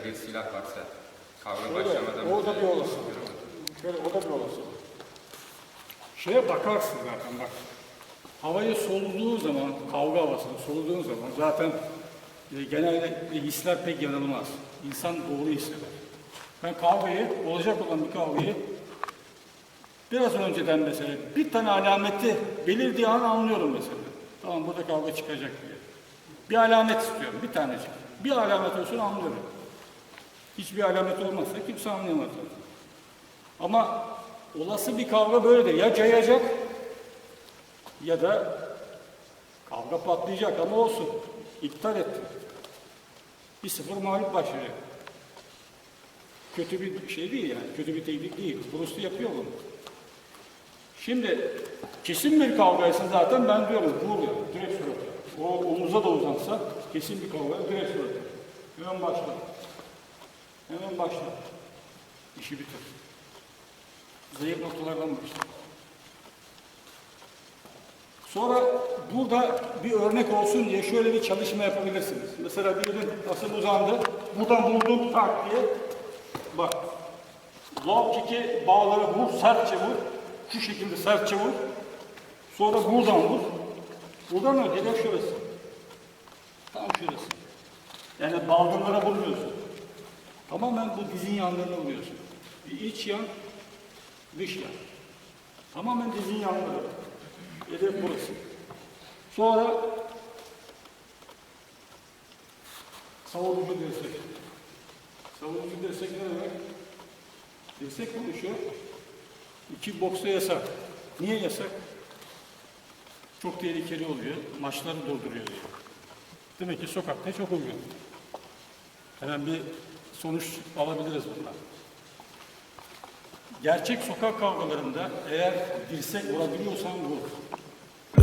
elinde bir silah varsa kavga Öyle, başlamadan o da bir olası. Şöyle o da bir olası. Şeye bakarsın zaten bak. Havayı soluduğu zaman, kavga havasını soluduğun zaman zaten e, genelde hisler pek yanılmaz. İnsan doğru hisseder. Ben kavgayı, olacak olan bir kavgayı biraz önceden mesela bir tane alameti belirdiği an anlıyorum mesela. Tamam burada kavga çıkacak diye. Bir alamet istiyorum, bir tanecik. Bir alamet olsun anlıyorum. Hiçbir alamet olmazsa kimse anlayamaz. Ama olası bir kavga böyledir. Ya cayacak ya da kavga patlayacak ama olsun. İptal ettim. Bir sıfır mağlup başlıyor. Kötü bir şey değil yani. Kötü bir teknik değil. Bruce Lee yapıyor bunu. Şimdi kesin bir kavgaysa zaten ben diyorum vur. O omuza da uzansa kesin bir kavga direkt suratı. Hemen başla. Hemen başla. İşi bitir. Zayıf noktalardan başla. Sonra burada bir örnek olsun diye şöyle bir çalışma yapabilirsiniz. Mesela birinin nasıl uzandı, buradan vurdum tak diye. Bak, low kick'i bağları vur, sertçe vur. Şu şekilde sertçe vur. Sonra buradan vur. Buradan da hedef şurası. Tam şurası. Yani baldırlara vurmuyorsun. Tamamen bu dizin yanlarına vuruyorsun. Bir iç yan, dış yan. Tamamen dizin yanları. Hedef burası. Sonra savunucu destek. Savunucu destek ne demek? Destek oluşuyor. İki boksta yasak. Niye yasak? Çok tehlikeli oluyor. Maçları durduruyor diye. Demek ki sokakta çok uygun. Hemen bir sonuç alabiliriz bundan. Gerçek sokak kavgalarında eğer dirsek vurabiliyorsan vur.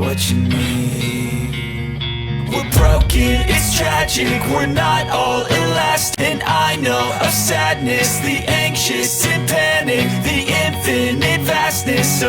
What you need We're broken, it's tragic We're not all elastic. And I know of sadness The anxious and panic The infinite vastness